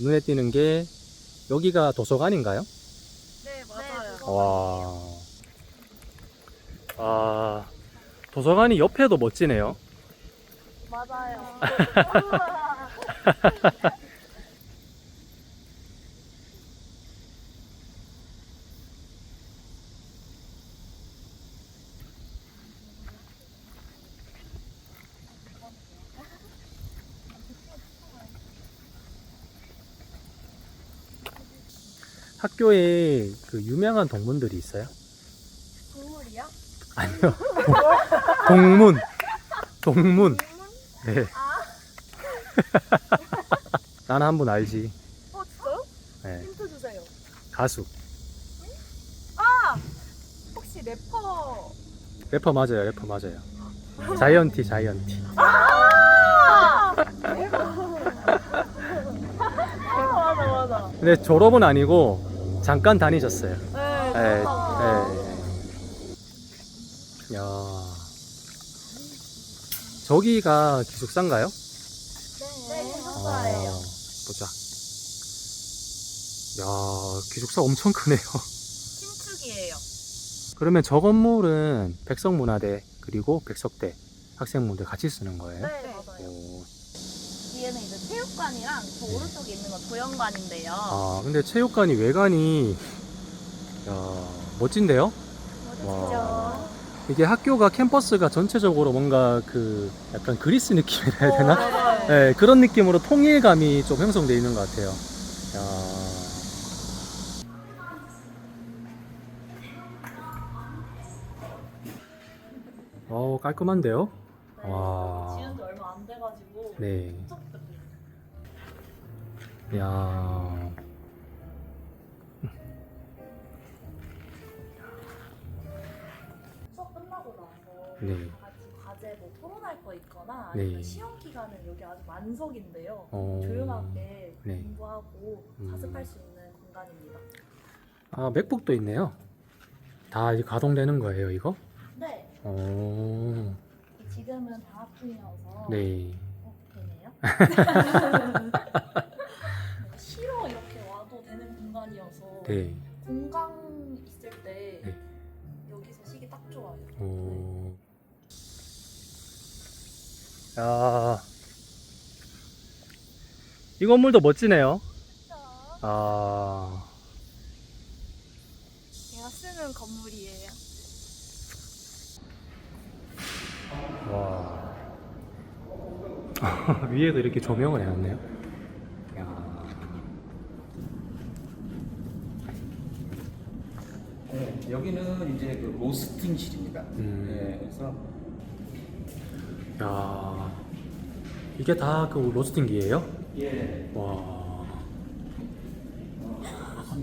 눈에 띄는 게 여기가 도서관인가요? 네, 맞아요. 와. 아, 도서관이 옆에도 멋지네요. 맞아요. 학교에 그 유명한 동문들이 있어요? 동물이요? 아니요. 동 문. 동문. 네. 나는 한 분 알지. 어, 진짜요? 네. 힌트 주세요. 가수. 혹시 래퍼? 래퍼 맞아요. 래퍼 맞아요. 자이언티, 자이언티. 아! 맞아, 맞아. 근데 졸업은 아니고 잠깐 다니셨어요. 네, 네, 맞아. 네. 야. 저기가 기숙사인가요? 네, 아, 맞아요. 보자. 야, 기숙사 엄청 크네요. 신축이에요. 그러면 저 건물은 백석문화대 그리고 백석대 학생분들 같이 쓰는 거예요? 네, 맞아요. 오. 체육관이랑 저 오른쪽에 있는 건 도연관인데요. 아, 근데 체육관이 외관이 야, 멋진데요? 와. 이게 학교가 캠퍼스가 전체적으로 뭔가 그 약간 그리스 느낌이라 해야 되나? 맞아요. 네, 그런 느낌으로 통일감이 좀 형성되어 있는 것 같아요. 야. 어 깔끔한데요? 와. 지은 지 얼마 안 돼가지고. 네. 야. 수업 끝나고 나서 네. 다 같이 과제 뭐 토론할 거 있거나 네. 아니면 시험 기간은 여기 아주 만석인데요. 어. 조용하게 네. 공부하고 음. 자습할 수 있는 공간입니다. 아 맥북도 있네요. 다 이제 가동되는 거예요, 이거? 네, 어. 지금은 방학 중이어서 네. 어, 되네요. 네. 공강 있을 때 네. 여기서 쉬기 딱 좋아요. 어. 야. 이 건물도 멋지네요. 아. 제가 쓰는 건물이에요. 와. 위에도 이렇게 조명을 해놨네요. 야. 네, 여기는 이제 그 로스팅실입니다. 음. 네, 그래서 야. 이게 다 그 로스팅기예요? 예, 와.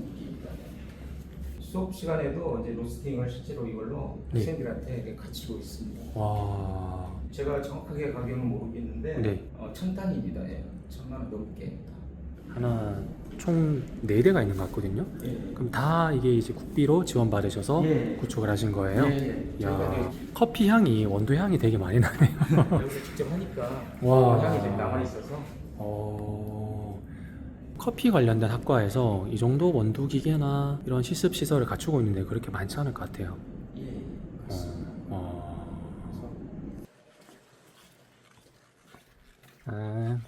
수업 시간에도 이제 로스팅을 실제로 이걸로 네. 학생들한테 이렇게 가르치고 있습니다. 와. 제가 정확하게 가격은 모르겠는데 네. 어, 천 단위입니다. 예, 천만 원 넘게. 하나 총 4대가 있는 것 같거든요. 예. 그럼 다 이게 이제 국비로 지원받으셔서 예. 구축을 하신 거예요? 예, 예. 저희가 야, 커피 향이 원두 향이 되게 많이 나네요. 여기서 직접 하니까 와. 향이 좀 남아 있어서 어, 커피 관련된 학과에서 이 정도 원두 기계나 이런 시습 시설을 갖추고 있는데 그렇게 많지 않을 것 같아요. 예, 어, 그렇습니다. 어. 아,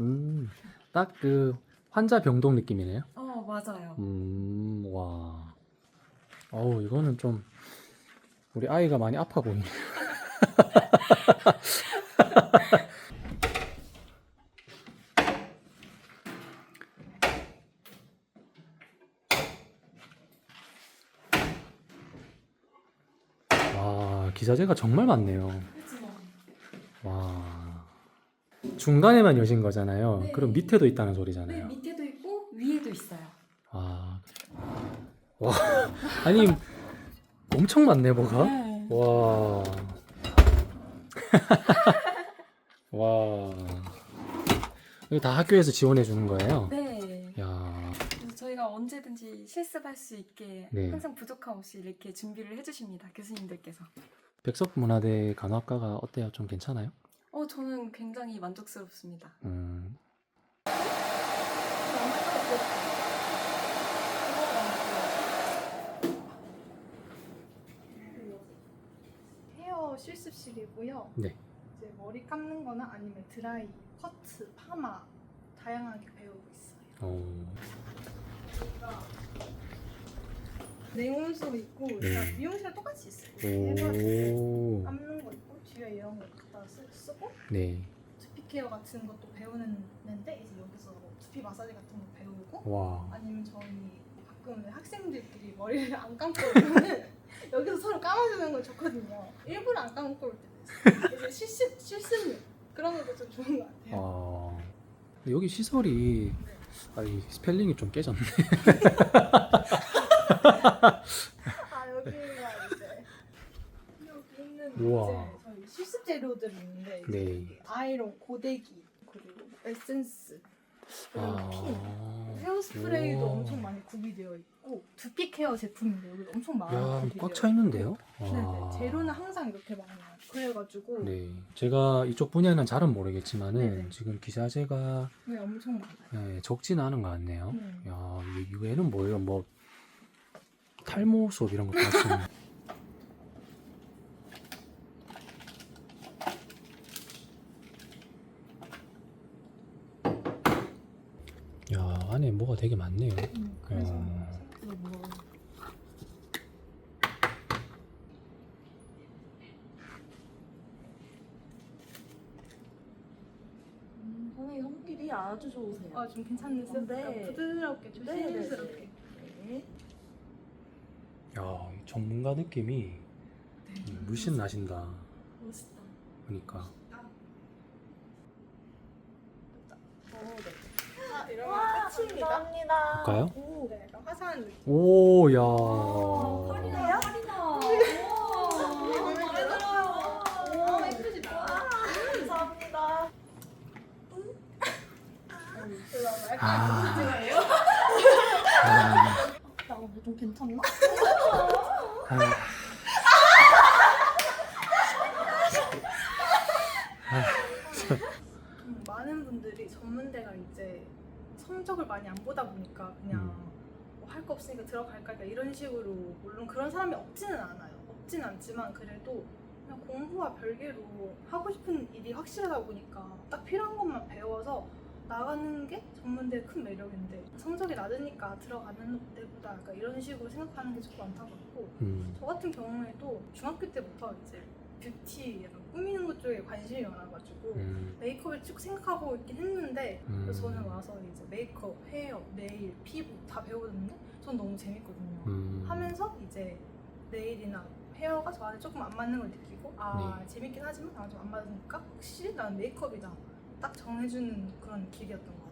음, 딱그 환자 병동 느낌이네요. 어 맞아요. 음, 와. 어우, 이거는 좀 우리 아이가 많이 아파 보이네요. 와, 기사제가 정말 많네요. 와. 중간에만 여신 거잖아요. 네. 그럼 밑에도 있다는 네, 소리잖아요. 밑에도 있고 위에도 있어요. 아, 와, 아니 엄청 많네 뭐가. 네. 와, 와, 이거 다 학교에서 지원해 주는 거예요? 네. 야, 그래서 저희가 언제든지 실습할 수 있게 네. 항상 부족함 없이 이렇게 준비를 해주십니다. 교수님들께서. 백석 문화대 간호학과가 어때요? 좀 괜찮아요? 어, 저는 굉장히 만족스럽습니다. 음, 헤어 실습실이고요. 네. 이제 머리 감는 거나 아니면 드라이, 커트, 파마 다양하게 배우고 있어요. 어, 냉온 수업 있고 네. 일단 미용실 똑같이 있어요. 오, 감는 거 있고 뒤에 이런 거 갖다 쓰, 쓰고 네. 두피 케어 같은 것도 배우는데 이제 여기서 뭐 두피 마사지 같은 거 배우고 와, 아니면 저희 가끔 학생들끼리 머리를 안 감고 오면은 여기서 서로 감아주는 거 좋거든요. 일부러 안 감고 올 때도 있어요. 이제 실습 실습용 그런 것도 좀 좋은 것 같아요. 아, 여기 시설이 아이 스펠링이 좀 깨졌네. 아 여기가 이제 여기 있는 우와. 이제 저희 실습 재료들이 있는데 이제 네. 아이론, 고데기 그리고 에센스 그리고 핀 아, 헤어 스프레이도 우와. 엄청 많이 구비되어 있고 두피 케어 제품인데 여기 엄청 구비되어 꽉차 있는데요? 네네 와. 재료는 항상 이렇게 많아요. 그래가지고 네, 네, 제가 이쪽 분야는 잘은 모르겠지만은 네네. 지금 기사제가 네, 엄청 많아요. 예, 적지는 않은 것 같네요. 네. 야, 이게 얘는 뭐예요? 뭐 탈모 수업 이런 것도 하시는. 야, 뭐가 되게 많네요. 음, 그래서 어. 생각보다 뭐 음, 선생님 손길이 아주 좋으세요. 아, 좀 괜찮으세요? 네. 약간 부드럽게 조심스럽게. 네. 야, 이 전문가 느낌이 음, 물씬 나신다. 멋있다. 그러니까. 어, 네. 아, 이러면 끝입니다. 감사합니다. 볼까요? 오, 네, 약간 화사한 느낌. 오, 야. 할인아. 아, 예쁘시다. 감사합니다. 아. 아, 나좀 괜찮나? 아. 좀 많은 분들이 전문대가 이제 성적을 많이 안 보다 보니까 그냥 음. 뭐할 거 없으니까 들어갈까 약간 이런 식으로 물론 그런 사람이 없지는 않아요. 없진 않지만 그래도 그냥 공부와 별개로 하고 싶은 일이 확실하다 보니까 딱 필요한 것만 배워서 나가는 게 전문대의 큰 매력인데 성적이 낮으니까 들어가는 데보다 약간 이런 식으로 생각하는 게 조금 안타깝고 음. 저 같은 경우에도 중학교 때부터 이제 뷰티 약간 꾸미는 것 쪽에 관심이 많아가지고 음. 메이크업을 쭉 생각하고 있긴 했는데 음. 그래서 저는 와서 이제 메이크업, 헤어, 네일, 피부 다 배우는데 전 너무 재밌거든요. 음. 하면서 이제 네일이나 헤어가 저한테 조금 안 맞는 걸 느끼고 아 네. 재밌긴 하지만 아, 좀 안 맞으니까 혹시 난 메이크업이다 딱 정해주는 그런 길이었던 것